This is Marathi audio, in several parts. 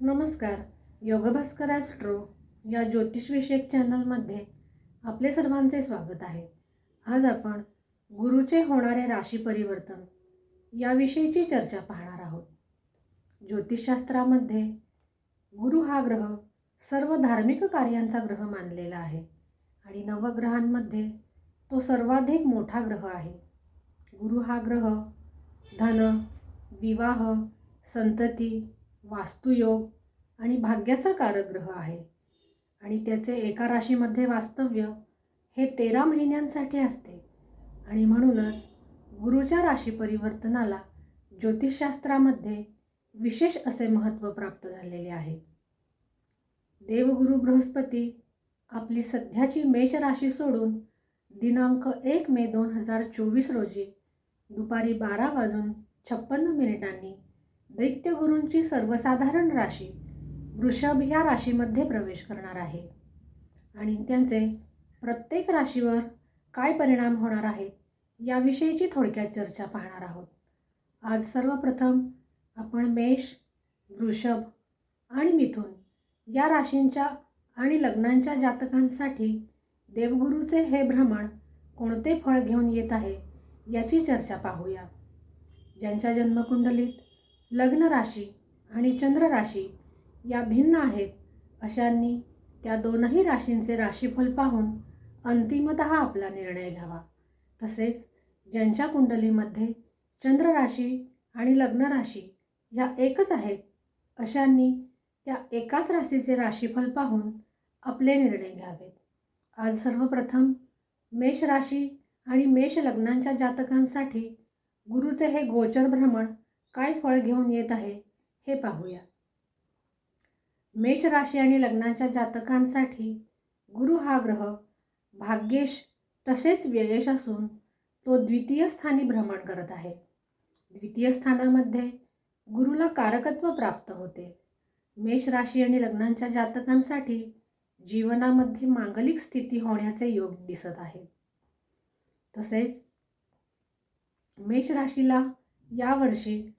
नमस्कार. योगभास्कर ॲस्ट्रो या ज्योतिषविषयक चॅनलमध्ये आपले सर्वांचे स्वागत आहे. आज आपण गुरुचे होणारे राशी परिवर्तन याविषयीची चर्चा पाहणार आहोत. ज्योतिषशास्त्रामध्ये गुरु हा ग्रह सर्व धार्मिक कार्यांचा ग्रह मानलेला आहे आणि नवग्रहांमध्ये तो सर्वाधिक मोठा ग्रह आहे. गुरु हा ग्रह धन विवाह संतती वास्तुयोग आणि भाग्याचा कारग्रह आहे. आणि त्याचे एका राशीमध्ये वास्तव्य हे तेरा महिन्यांसाठी असते. आणि म्हणूनच गुरुच्या राशी परिवर्तनाला ज्योतिषशास्त्रामध्ये विशेष असे महत्त्व प्राप्त झालेले आहे. देवगुरु बृहस्पती आपली सध्याची मेष राशी सोडून दिनांक एक मे दोन हजार चोवीस रोजी दुपारी बारा वाजून छप्पन्न मिनिटांनी दैत्यगुरूंची सर्वसाधारण राशी वृषभ ह्या राशीमध्ये प्रवेश करणार आहे. आणि त्यांचे प्रत्येक राशीवर काय परिणाम होणार आहेत याविषयीची थोडक्यात चर्चा पाहणार आहोत. आज सर्वप्रथम आपण मेष वृषभ आणि मिथुन या राशींच्या आणि लग्नांच्या जातकांसाठी देवगुरूचे हे भ्रमण कोणते फळ घेऊन येत आहे याची चर्चा पाहूया. ज्यांच्या जन्मकुंडलीत लग्न राशी आणि चंद्र राशी या भिन्न आहेत. अशांनी त्या दोनही राशींचे राशीफल पाहून अंतिमत आपला निर्णय घ्यावा. तसेच ज्यांच्या कुंडलीमध्ये चंद्र राशी आणि लग्न राशी ह्या एकच आहेत अशांनी त्या एकाच राशीचे राशीफल पाहून आपले निर्णय घ्यावेत. आज सर्वप्रथम मेष राशी आणि मेष लग्नांच्या जातकांसाठी गुरुचे हे गोचर भ्रमण काय फळ घेऊन येत आहे हे पाहूया. मेष राशी आणि लग्नाच्या जातकांसाठी गुरु हा ग्रह भाग्येश तसेच व्ययश असून तो द्वितीय स्थानी भ्रमण करत आहे. द्वितीय स्थानामध्ये गुरुला कारकत्व प्राप्त होते. मेष राशी आणि लग्नांच्या जातकांसाठी जीवनामध्ये मांगलिक स्थिती होण्याचे योग दिसत आहे. तसेच मेष राशीला यावर्षी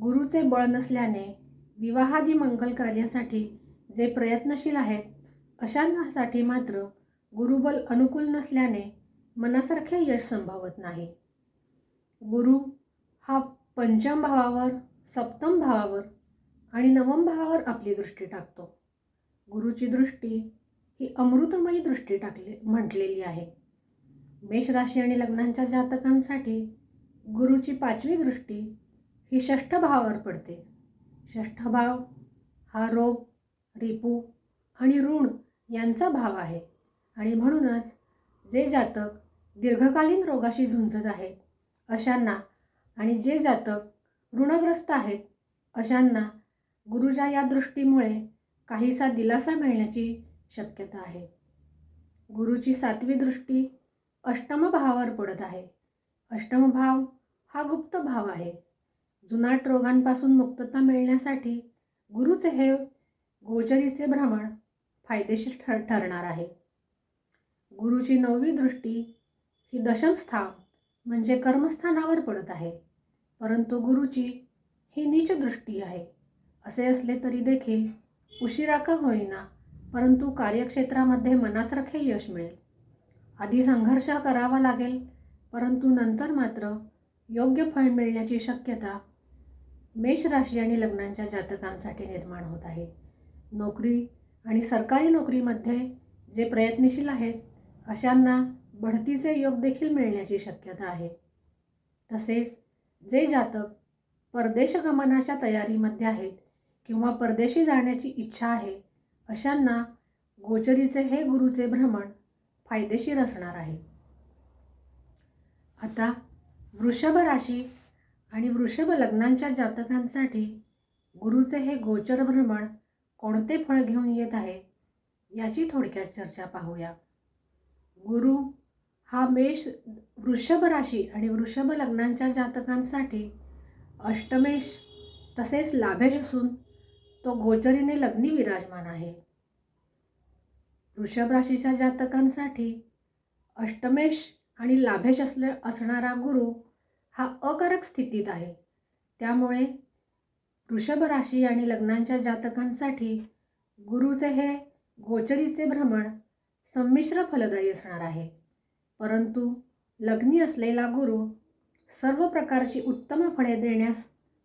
गुरुचे बळ नसल्याने विवाहादी मंगल कार्यासाठी जे प्रयत्नशील आहेत अशांसाठी मात्र गुरुबल अनुकूल नसल्याने मनासारखे यश संभावत नाही. गुरु हा पंचम भावावर सप्तम भावावर आणि नवम भावावर आपली दृष्टी टाकतो. गुरुची दृष्टी ही अमृतमयी दृष्टी टाकली म्हटलेली आहे. मेष राशी आणि लग्नांच्या जातकांसाठी गुरुची पाचवी दृष्टी ही षष्ठ भावावर पडते. षष्ठ भाव हा रोग रिपू आणि ऋण यांचा भाव आहे. आणि म्हणूनच जे जातक दीर्घकालीन रोगाशी झुंजत आहेत अशांना आणि जे जातक ऋणग्रस्त आहेत अशांना गुरुच्या या दृष्टीमुळे काहीसा दिलासा मिळण्याची शक्यता आहे. गुरुची सातवी दृष्टी अष्टम भावावर पडत आहे. अष्टम भाव हा गुप्त भाव आहे. जुनाट रोगांपासून मुक्तता मिळण्यासाठी गुरुचे हे गोचरीचे भ्रमण फायदेशीर ठर ठरणार आहे. गुरुची नववी दृष्टी ही दशमस्थान म्हणजे कर्मस्थानावर पडत आहे. परंतु गुरुची ही नीच दृष्टी आहे. असे असले तरी देखील उशिरा का होईना परंतु कार्यक्षेत्रामध्ये मनासारखे यश मिळेल. आधी संघर्ष करावा लागेल परंतु नंतर मात्र योग्य फळ मिळण्याची शक्यता मेष राशी आणि लग्नांच्या जातकांसाठी निर्माण होत आहे. नोकरी आणि सरकारी नोकरीमध्ये जे प्रयत्नशील आहेत अशांना बढतीचे योग देखील मिळण्याची शक्यता आहे. तसेच जे जातक परदेशगमनाच्या तयारीमध्ये आहेत किंवा परदेशी जाण्याची इच्छा आहे अशांना गोचरीचे हे गुरुचे भ्रमण फायदेशीर असणार आहे. आता वृषभ राशी आणि वृषभ लग्नांच्या जातकांसाठी गुरुचे हे गोचर भ्रमण कोणते फळ घेऊन येत आहे याची थोडक्यात चर्चा पाहूया. गुरु हा मेष वृषभ राशी आणि वृषभ लग्नांच्या जातकांसाठी अष्टमेश तसेच लाभेश असून तो गोचरीने लग्नी विराजमान आहे. वृषभ राशीच्या जातकांसाठी अष्टमेश आणि लाभेश असले असणारा गुरु हा अकारक स्थितीत आहे. त्यामुळे वृषभ राशी आणि लग्नांच्या जातकांसाठी गुरुचे हे गोचरीचे भ्रमण संमिश्र फलदायी असणार आहे. परंतु लग्नी असलेला गुरु सर्व प्रकारची उत्तम फळे देण्यास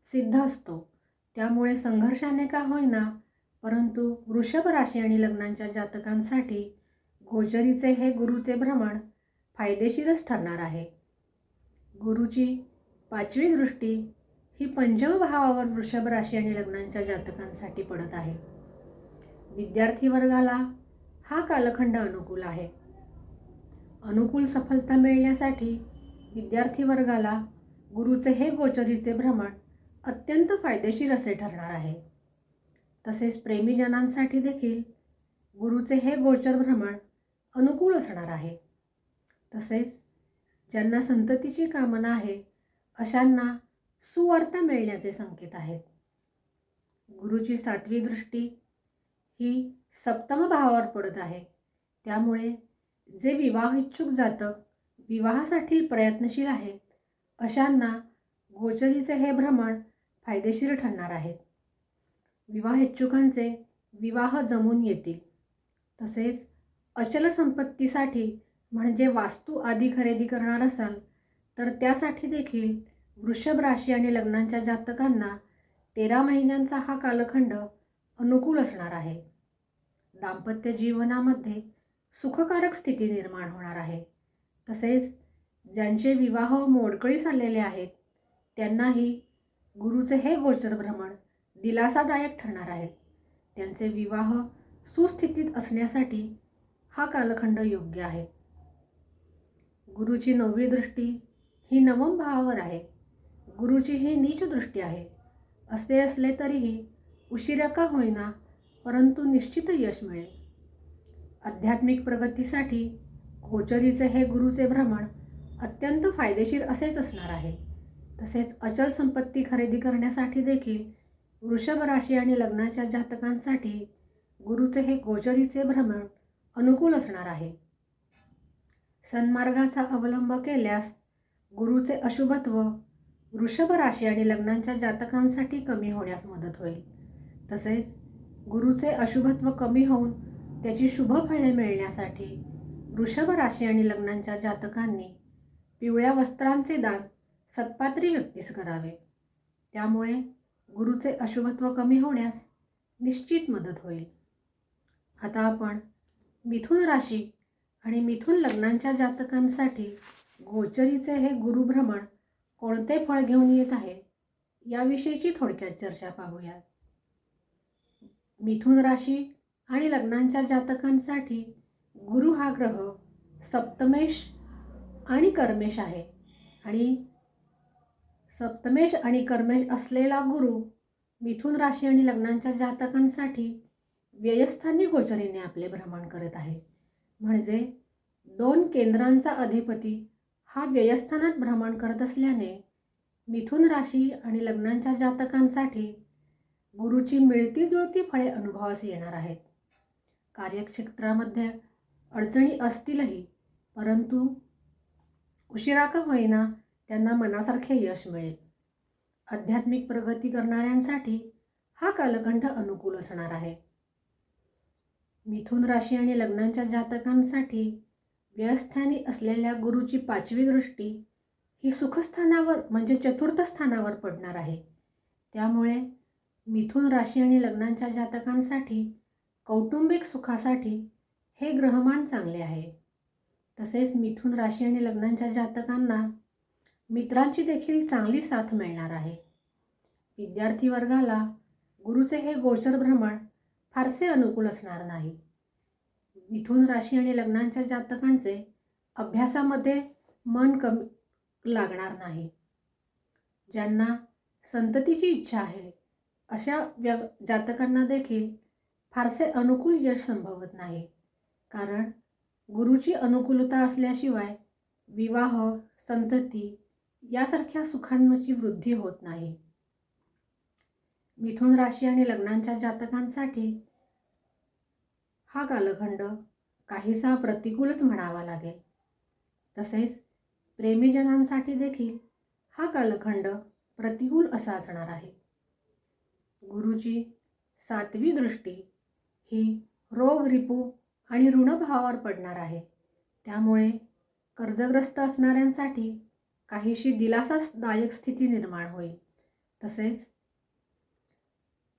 सिद्ध असतो. त्यामुळे संघर्षाने का होईना परंतु वृषभ राशी आणि लग्नांच्या जातकांसाठी गोचरीचे हे गुरुचे भ्रमण फायदेशीरच ठरणार आहे. गुरुची पाचवी दृष्टी ही पंचम भावावर वृषभ राशी आणि लग्नांच्या जातकांसाठी पडत आहे. विद्यार्थी वर्गाला हा कालखंड अनुकूल आहे. अनुकूल सफलता मिळण्यासाठी विद्यार्थी वर्गाला गुरुचे हे गोचरीचे भ्रमण अत्यंत फायदेशीर असे ठरणार आहे. तसेच प्रेमीजनांसाठी देखील गुरुचे हे गोचर भ्रमण अनुकूल असणार आहे. तसेच ज्यांना संततीची कामना आहे अशांना सुवर्थ मिळण्याचे संकेत आहेत. गुरुची सातवी दृष्टी ही सप्तम भावावर पडत आहे. त्यामुळे जे विवाह इच्छुक जातं विवाहासाठी प्रयत्नशील आहेत अशांना गोचरीचे हे भ्रमण फायदेशीर ठरणार आहेत विवाह इच्छुकांचे विवाह जमून येतील. तसेच अचल संपत्तीसाठी म्हणजे वास्तू आधी खरेदी करणार असाल तर त्यासाठी देखील वृषभ राशी आणि लग्नांच्या जातकांना तेरा महिन्यांचा हा कालखंड अनुकूल असणार आहे. दाम्पत्य जीवनामध्ये सुखकारक स्थिती निर्माण होणार आहे. तसेच ज्यांचे विवाह मोडकळीस आलेले आहेत त्यांनाही गुरुचे हे गोचर भ्रमण दिलासादायक ठरणार आहे. त्यांचे विवाह सुस्थितीत असण्यासाठी हा कालखंड योग्य आहे. गुरुची नववी दृष्टी ही नवम भावावर आहे. गुरुची ही नीच दृष्टी आहे. असे असले तरीही उशिरा का होईना परंतु निश्चित यश मिळेल. आध्यात्मिक प्रगतीसाठी गोचरीचे हे गुरुचे भ्रमण अत्यंत फायदेशीर असेच असणार आहे. तसेच अचल संपत्ती खरेदी करण्यासाठी देखील वृषभ राशी आणि लग्नाच्या जातकांसाठी गुरुचे हे गोचरीचे भ्रमण अनुकूल असणार आहे. सन्मार्गाचा अवलंब केल्यास गुरुचे अशुभत्व वृषभ राशी आणि लग्नांच्या जातकांसाठी कमी होण्यास मदत होईल. तसेच गुरुचे अशुभत्व कमी होऊन त्याची शुभ फळे मिळण्यासाठी वृषभ राशी आणि लग्नांच्या जातकांनी पिवळ्या वस्त्रांचे दान सत्पात्री व्यक्तीस करावे. त्यामुळे गुरुचे अशुभत्व कमी होण्यास निश्चित मदत होईल. आता आपण मिथुन राशी आणि मिथून लग्नांच्या जातकांसाठी गोचरीचे हे गुरुभ्रमण कोणते फळ घेऊन येत आहे याविषयीची थोडक्यात चर्चा पाहूयात. मिथुन राशी आणि लग्नांच्या जातकांसाठी गुरु हा ग्रह सप्तमेश आणि कर्मेश आहे. आणि सप्तमेश आणि कर्मेश असलेला गुरु मिथुन राशी आणि लग्नांच्या जातकांसाठी व्ययस्थानी गोचरीने आपले भ्रमण करत आहे. म्हणजे दोन केंद्रांचा अधिपती हा व्ययस्थानात भ्रमण करत असल्याने मिथुन राशी आणि लग्नांच्या जातकांसाठी गुरुची मिळती जुळती फळे अनुभवास येणार आहेत. कार्यक्षेत्रामध्ये अडचणी असतीलही परंतु उशिरा का होईना त्यांना मनासारखे यश मिळेल. आध्यात्मिक प्रगती करणाऱ्यांसाठी हा कालखंड अनुकूल असणार आहे. मिथुन राशी आणि लग्नांच्या जातकांसाठी व्यस्थानी असलेल्या गुरुची पाचवी दृष्टी ही सुखस्थानावर म्हणजे चतुर्थ स्थानावर पडणार आहे. त्यामुळे मिथुन राशी आणि लग्नांच्या जातकांसाठी कौटुंबिक सुखासाठी हे ग्रहमान चांगले आहे. तसेच मिथुन राशी आणि लग्नांच्या जातकांना मित्रांची देखील चांगली साथ मिळणार आहे. विद्यार्थी वर्गाला गुरुचे हे गोचर भ्रमण फारसे अनुकूल असणार नाही. मिथुन राशी आणि लग्नांच्या जातकांचे अभ्यासामध्ये मन कमी लागणार नाही. ज्यांना संततीची इच्छा आहे अशा व्य जातकांना देखील फारसे अनुकूल यश संभवत नाही. कारण गुरुची अनुकूलता असल्याशिवाय विवाह संतती यासारख्या सुखांची वृद्धी होत नाही. मिथुन राशी आणि लग्नांच्या जातकांसाठी हा कालखंड काहीसा प्रतिकूलच म्हणावा लागेल. तसेच प्रेमीजनांसाठी देखील हा कालखंड प्रतिकूल असा असणार आहे. गुरुची सातवी दृष्टी ही रोग रिपू आणि ऋणभावावर पडणार आहे. त्यामुळे कर्जग्रस्त असणाऱ्यांसाठी काहीशी दिलासादायक स्थिती निर्माण होईल. तसेच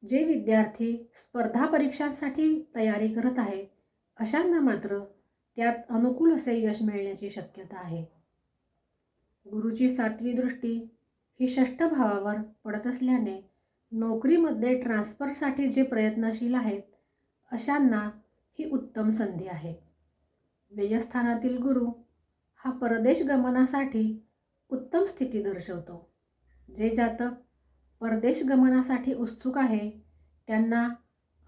जे विद्यार्थी स्पर्धा परीक्षांसाठी तयारी करत आहे अशांना मात्र त्यात अनुकूल असे यश मिळण्याची शक्यता आहे. गुरुची सातवी दृष्टी ही षष्ठ भावावर पडत असल्याने नोकरीमध्ये ट्रान्सफरसाठी जे प्रयत्नशील आहेत अशांना ही उत्तम संधी आहे. व्ययस्थानातील गुरु हा परदेश गमनासाठी उत्तम स्थिती दर्शवतो. जे जातक परदेश गमनासाठी उत्सुक आहे त्यांना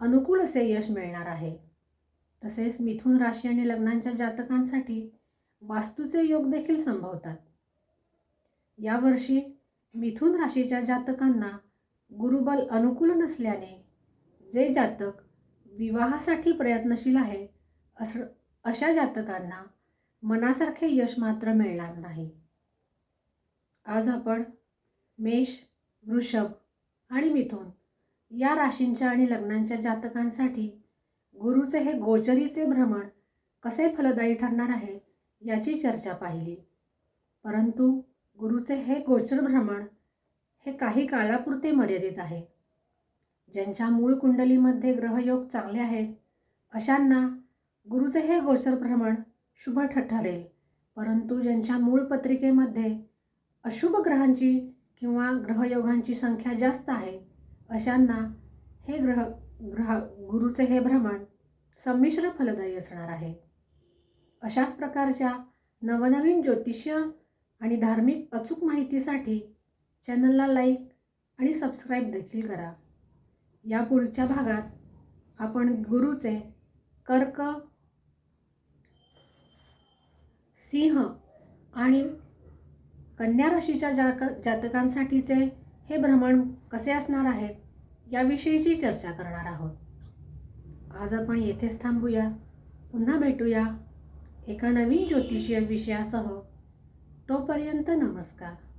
अनुकूल असे यश मिळणार आहे. तसेच मिथुन राशी आणि लग्नांच्या जातकांसाठी वास्तूचे योग देखील संभवतात. यावर्षी मिथुन राशीच्या जातकांना गुरुबल अनुकूल नसल्याने जे जातक विवाहासाठी प्रयत्नशील आहे अस अशा जातकांना मनासारखे यश मात्र मिळणार नाही. आज आपण मेष वृषभ आणि मिथुन या राशींच्या आणि लग्नांच्या जातकांसाठी गुरुचे हे गोचरीचे भ्रमण कसे फलदायी ठरणार आहे याची चर्चा पाहिली. परंतु गुरुचे हे गोचर भ्रमण हे काही काळापुरते मर्यादित आहे. ज्यांच्या मूळ कुंडलीमध्ये ग्रहयोग चांगले आहेत अशांना गुरुचे हे गोचर भ्रमण शुभ ठ ठरेल. परंतु ज्यांच्या मूळ पत्रिकेमध्ये अशुभ ग्रहांची किंवा ग्रहयोगांची संख्या जास्त आहे अशांना हे ग्रह ग्रह गुरुचे हे भ्रमण संमिश्र फलदायी असणार आहे. अशाच प्रकारच्या नवनवीन ज्योतिष्य आणि धार्मिक अचूक माहितीसाठी चॅनलला लाईक आणि सबस्क्राईब देखील करा. या पुढच्या भागात आपण गुरुचे कर्क सिंह आणि कन्या राशीच्या जाक जातकांसाठीचे हे भ्रमण कसे असणार आहेत याविषयीची चर्चा करणार आहोत. आज आपण येथेच थांबूया. पुन्हा भेटूया एका नवीन ज्योतिषीय विषयासह. तोपर्यंत नमस्कार.